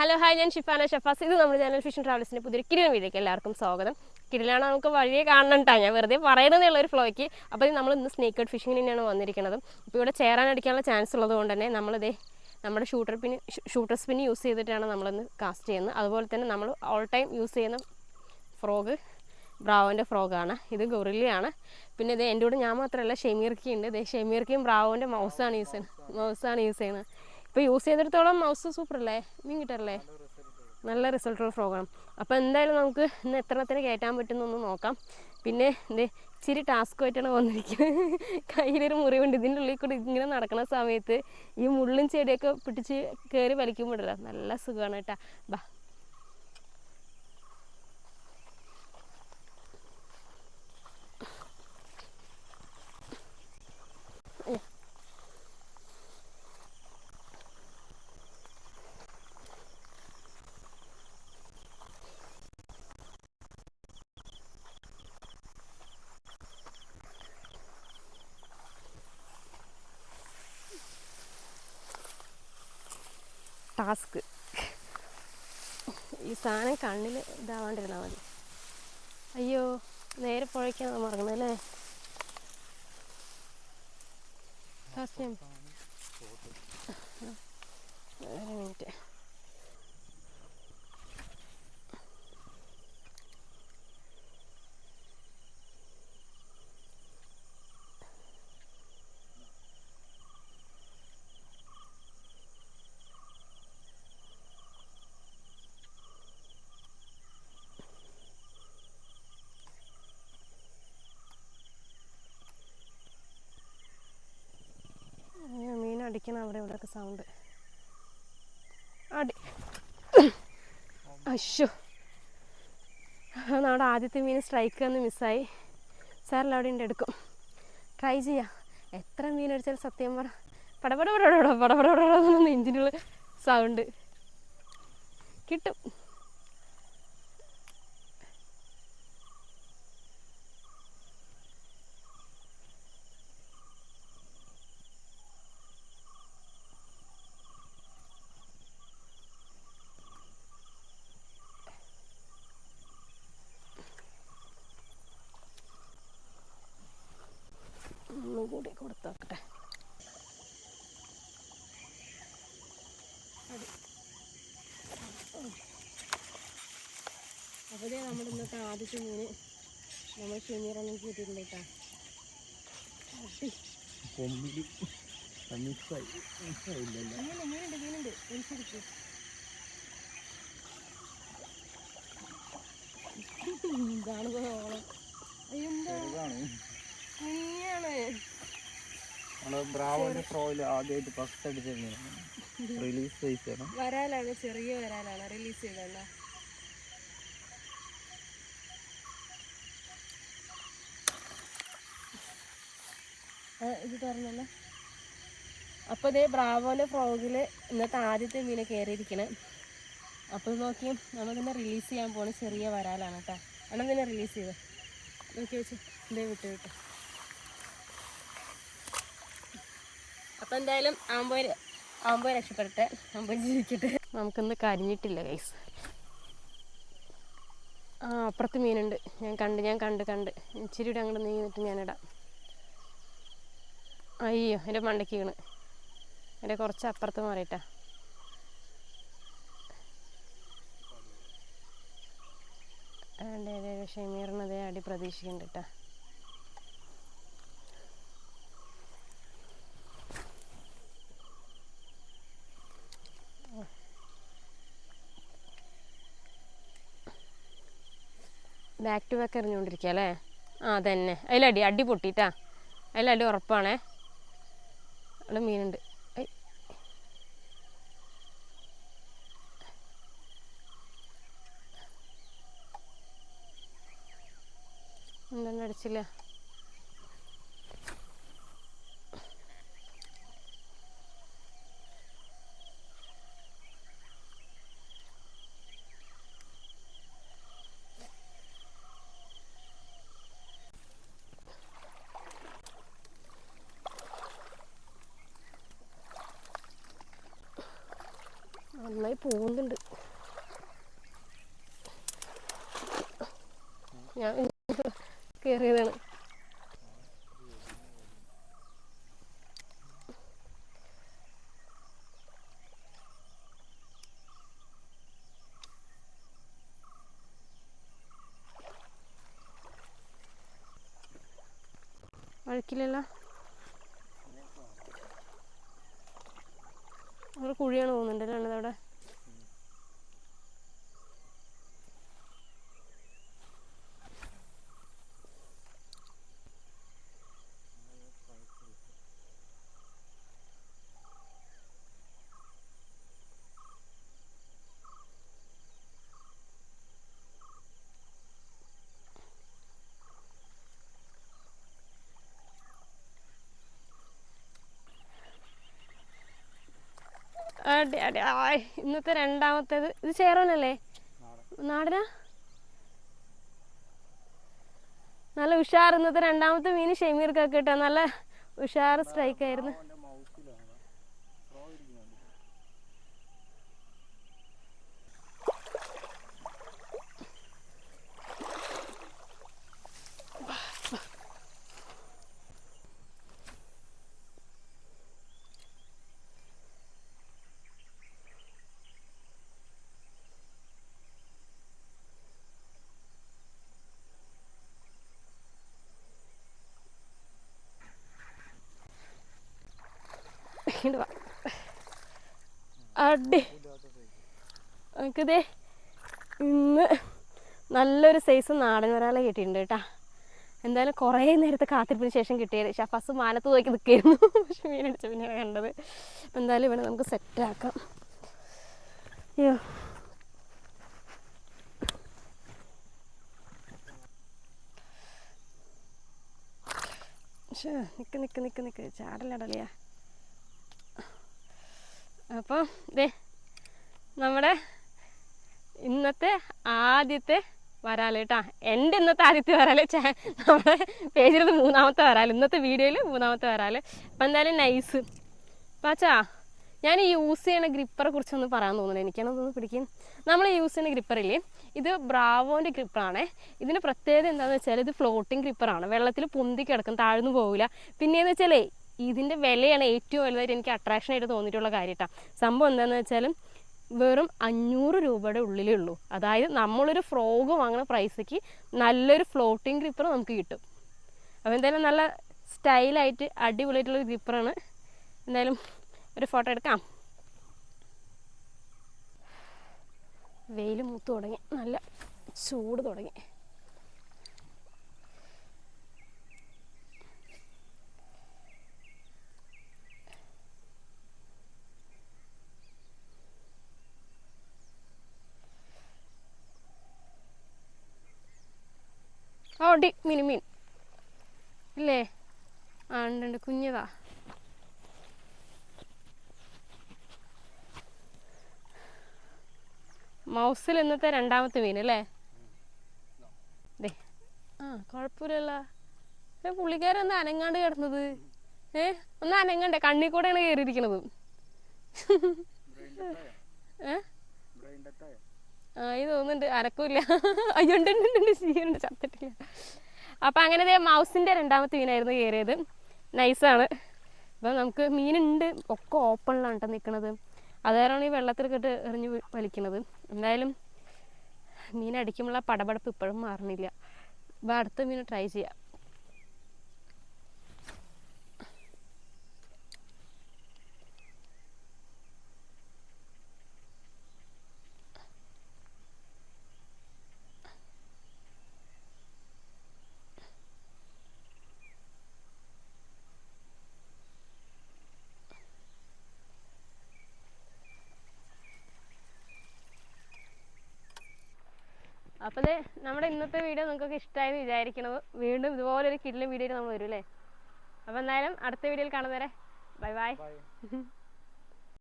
Hello hi ഞാൻ ഷിഫാന ഷഫാസ്. ഇത് നമ്മുടെ ചാനൽ ഫിഷൻ ട്രാവൽസിന്റെ പുതിയൊരു കിടിലൻ വീഡിയോക്ക് എല്ലാവർക്കും സ്വാഗതം. കിടിലാണ് നമുക്ക് വഴിയെ കാണണം ഞാൻ വെറുതെ പറയുന്നതെന്നുള്ള ഒരു ഫ്ലോയ്ക്ക് അപ്പോൾ നമ്മൾ ഇന്ന് സ്നേക്ക് ഫിഷിങ്ങിന് തന്നെയാണ് വന്നിരിക്കുന്നത് അപ്പോൾ ഇവിടെ ചേരാൻ അടിക്കാനുള്ള ചാൻസ് ഉള്ളത് കൊണ്ട് തന്നെ നമ്മളിതേ നമ്മുടെ ഷൂട്ടർ പിന്നെ ഷൂട്ടർ സ്പിൻ യൂസ് ചെയ്തിട്ടാണ് നമ്മളിന്ന് കാസ്റ്റ് ചെയ്യുന്നത്. അതുപോലെ തന്നെ നമ്മൾ ഓൾ ടൈം യൂസ് ചെയ്യുന്ന ഫ്രോഗ് ബ്രാവോന്റെ ഫ്രോഗാണ് ഇത് ഗൊറില്ലയാണ് പിന്നെ ഇത് എന്റെ കൂടെ ഞാൻ മാത്രമല്ല ഷെമീർക്കി ഉണ്ട് ഇത് ഷെമീർക്കിയും ബ്രാവോന്റെ മൗസാണ് യൂസ് ചെയ്യുന്നത്. മൗസാണ് യൂസ് ചെയ്യുന്നത്. ഇപ്പോൾ യൂസ് ചെയ്തിടത്തോളം മൗസ് സൂപ്പർ അല്ലേ? മീൻ കിട്ടല്ലേ നല്ല റിസൾട്ടുള്ള ഫ്രോഗാണ് അപ്പോൾ എന്തായാലും നമുക്ക് ഇന്ന് എത്രത്തിന് കയറ്റാൻ പറ്റുന്നൊന്ന് നോക്കാം. പിന്നെ എന്തേ ഇച്ചിരി ടാസ്ക് ആയിട്ടാണ് വന്നിരിക്കുന്നത്. കയ്യിലൊരു മുറിവുണ്ട്. ഇതിന്റെ ഉള്ളിൽ കൂടി ഇങ്ങനെ നടക്കുന്ന സമയത്ത് ഈ മുള്ളും ചെടിയൊക്കെ പിടിച്ച് കയറി വലിക്കുമ്പോഴല്ലോ നല്ല സുഖമാണ് കേട്ടാ. ബാ ടാസ്ക് ഈ സാധനം കണ്ണിൽ ഇതാവാണ്ടിരുന്നാൽ മതി. അയ്യോ നേരെ പുഴയ്ക്കാണ് മറങ്ങുന്നത് അല്ലേ? ഫസ്റ്റ് മിനിറ്റ് അയ്യോ, അടിക്കണം അവിടെ ഇവിടെയൊക്കെ സൗണ്ട് അടി അശ്ശോ നമ്മുടെ ആദ്യത്തെ മീൻ സ്ട്രൈക്ക് എന്ന് മിസ്സായി സാറിൽ അവിടെ ഉണ്ട് എടുക്കും ട്രൈ ചെയ്യാം എത്ര മീൻ അടിച്ചാലും സത്യം പറ പടപടപടോ പടപടപടോ എഞ്ചിനുള്ള സൗണ്ട് കിട്ടും ഒന്നും കൂടി കൊടുത്തോക്കട്ടെ അപ്പോൾ നമ്മൾ ഇന്നത്തെ ആദ്യത്തെ മീന് നമ്മൾ ഷെമീറൊന്നും കൂട്ടിയിട്ടുണ്ട് കേട്ടോ മീനുണ്ട് മീനുണ്ട് നമ്മൾ ബ്രാവോന്റെ ഫ്രോയിൽ ആദ്യമായിട്ട് ഫസ്റ്റ് അടിച്ചിരുന്നു റിലീസ് സൈസ് വരാലാണ് ചെറിയ വരാലാണ് റിലീസ് ചെയ്തല്ല ഇത് തുറന്നല്ലോ അപ്പോൾ ഇതേ ബ്രാവോന്റെ ഫ്രോഗിൽ ഇന്നത്തെ ആദ്യത്തെ മീനെ കയറിയിരിക്കണേ അപ്പോൾ നോക്കിയും നമ്മളിതിനെ റിലീസ് ചെയ്യാൻ പോണ ചെറിയ വരാലാണ് കേട്ടോ. അണ തന്നെ റിലീസ് ചെയ്ത്. നോക്കി വെച്ച് ഇതേ വിട്ട് വിട്ട്. അപ്പോൾ എന്തായാലും ആകുമ്പോൾ ആകുമ്പോൾ രക്ഷപ്പെടട്ടെ. അമ്പ ജീവിക്കട്ടെ. നമുക്കൊന്ന് കരിഞ്ഞിട്ടില്ല ഗൈസ് ആ അപ്പുറത്ത് മീനുണ്ട്. ഞാൻ കണ്ട് ഞാൻ കണ്ട് കണ്ട്. ഇച്ചിരി കൂടെ അങ്ങോട്ട് നീങ്ങിട്ട് ഞാനിടാം. അയ്യോ എന്റെ മണ്ടയ്ക്ക് വീണ്. എന്റെ കുറച്ച് അപ്പുറത്ത് മാറിയിട്ടാ. ഷെമീറിനതേ അടി പ്രതീക്ഷിക്കുന്നുണ്ട് കേട്ടാ ബാക്ക് ടു ബാക്ക് എറിഞ്ഞുകൊണ്ടിരിക്കുക അല്ലേ? ആ അതന്നെ. അതിലടി അടി പൊട്ടിട്ടാ. അതിലടി ഉറപ്പാണേ. അവിടെ മീനുണ്ട്. എന്താണ് അടിച്ചില്ല? നന്നായി പോകുന്നുണ്ട്. ഞാൻ കയറിയതാണ് വഴുക്കില്ലല്ലോ. ഒരു കുഴിയാണ് പോകുന്നുണ്ടല്ലോ അവിടെ അടി അടി ആയ്. ഇന്നത്തെ രണ്ടാമത്തേത്. ഇത് ചേറോനല്ലേ? നാടനാ? നല്ല ഉഷാർ ഇന്നത്തെ രണ്ടാമത്തെ മീൻ ഷെമീർക്കൊക്കെ കേട്ടോ. നല്ല ഉഷാർ സ്ട്രൈക്ക് ഇങ്ങട് വാ. അടി. നമുക്കിതേ ഇന്ന് നല്ലൊരു സൈസ് നാടൻ വരാല കിട്ടിയിട്ടുണ്ട് കേട്ടാ. എന്തായാലും കുറേ നേരത്തെ കാത്തിരിപ്പിന് ശേഷം കിട്ടിയത്. ഷഫാസ് മാനത്ത് നോക്കി നിൽക്കായിരുന്നു. പക്ഷെ മീനടിച്ച പിന്നെ കണ്ടത്. അപ്പം എന്തായാലും ഇവിടെ നമുക്ക് സെറ്റാക്കാം അയ്യോ. നിക്ക് നിക്ക് നിക്ക് നിക്ക്. ചാടലടലിയാ അപ്പം ദേ നമ്മുടെ ഇന്നത്തെ ആദ്യത്തെ വരാൽ കേട്ടാ എന്റെ ഇന്നത്തെ ആദ്യത്തെ വരാൽ നമ്മുടെ പേജിൽ മൂന്നാമത്തെ വരാൽ ഇന്നത്തെ വീഡിയോയിൽ മൂന്നാമത്തെ വരാൽ. അപ്പം എന്തായാലും നൈസ് പാച്ചാ ഞാൻ ഈ യൂസ് ചെയ്യണ ഗ്രിപ്പറെ കുറിച്ചൊന്ന് പറയാൻ തോന്നുന്നു. എനിക്കാണ് എനിക്കാണതൊന്ന് പിടിക്കും. നമ്മൾ യൂസ് ചെയ്യുന്ന ഗ്രിപ്പറില്ലേ ഇത് ബ്രാവോന്റെ ഗ്രിപ്പറാണേ ഇതിന് പ്രത്യേകത എന്താണെന്ന് വെച്ചാൽ ഇത് ഫ്ലോട്ടിംഗ് ഗ്രിപ്പറാണ് വെള്ളത്തിൽ പൊന്തി കിടക്കും താഴ്ന്നു പോകില്ല പിന്നെയെന്ന് വെച്ചാലേ ഇതിന്റെ വിലയാണ് ഏറ്റവും വലുതായിട്ട് എനിക്ക് അട്രാക്ഷൻ ആയിട്ട് തോന്നിയിട്ടുള്ള കാര്യം കേട്ടോ സംഭവം എന്താണെന്ന് വെച്ചാൽ വെറും അഞ്ഞൂറ് രൂപയുടെ ഉള്ളിലേ ഉള്ളൂ. അതായത് നമ്മളൊരു ഫ്രോഗ് വാങ്ങുന്ന പ്രൈസക്ക് നല്ലൊരു ഫ്ലോട്ടിംഗ് ഗ്രിപ്പർ നമുക്ക് കിട്ടും. അപ്പോൾ എന്തായാലും നല്ല സ്റ്റൈലായിട്ട് അടിപൊളിയായിട്ടുള്ള ഗ്രിപ്പറാണ് എന്തായാലും ഒരു ഫോട്ടോ എടുക്കാം. വെയിൽ മൂത്ത് തുടങ്ങി. നല്ല ചൂട് തുടങ്ങി. ആ മിനിമീൻ മീൻ. മീൻ ഇല്ലേ? ആ ഉണ്ട് ഉണ്ട്. കുഞ്ഞതാ. മൗസിൽ ഇന്നത്തെ രണ്ടാമത്തെ മീൻ അല്ലേ? ദേ. ആ കുഴപ്പമില്ലല്ല. പുള്ളിക്കാരൻ ഒന്ന് അനങ്ങാണ്ട് കിടന്നത്. ഏ ഒന്ന് അനങ്ങണ്ടേ? കണ്ണിൽ കൂടെയാണ് കയറിയിരിക്കണത്. ഏ? ബ്രെയിൻ ഡെത്തായോ ആ ഇത് തോന്നുന്നുണ്ട് അനക്കൂല്ല അയ്യോണ്ട് ചെയ്യുന്നുണ്ട് ചത്തിട്ടില്ല. അപ്പം അങ്ങനെ മൗസിന്റെ രണ്ടാമത്തെ മീനായിരുന്നു കയറിയത്. നൈസാണ്. അപ്പം നമുക്ക് മീനുണ്ട്. ഒക്കെ ഓപ്പണിലാണ് കേട്ടോ നിൽക്കുന്നത് അതുകാരണമാണ് ഈ വെള്ളത്തിലൊക്കെ ഇട്ട് എറിഞ്ഞ് വലിക്കുന്നത് എന്തായാലും മീൻ അടിക്കുമ്പോഴുള്ള പടപടപ്പ് ഇപ്പോഴും മാറണില്ല. അപ്പം അടുത്ത മീൻ ട്രൈ ചെയ്യാം. അപ്പോൾ നമ്മുടെ ഇന്നത്തെ വീഡിയോ നിങ്ങൾക്കൊക്കെ ഇഷ്ടമായെന്ന് വിചാരിക്കണത്. വീണ്ടും ഇതുപോലൊരു കിഡിലും വീഡിയോ നമ്മൾ വരും അല്ലേ അപ്പോൾ എന്തായാലും അടുത്ത വീഡിയോയിൽ കാണുന്നവരെ ബൈ. ബൈ.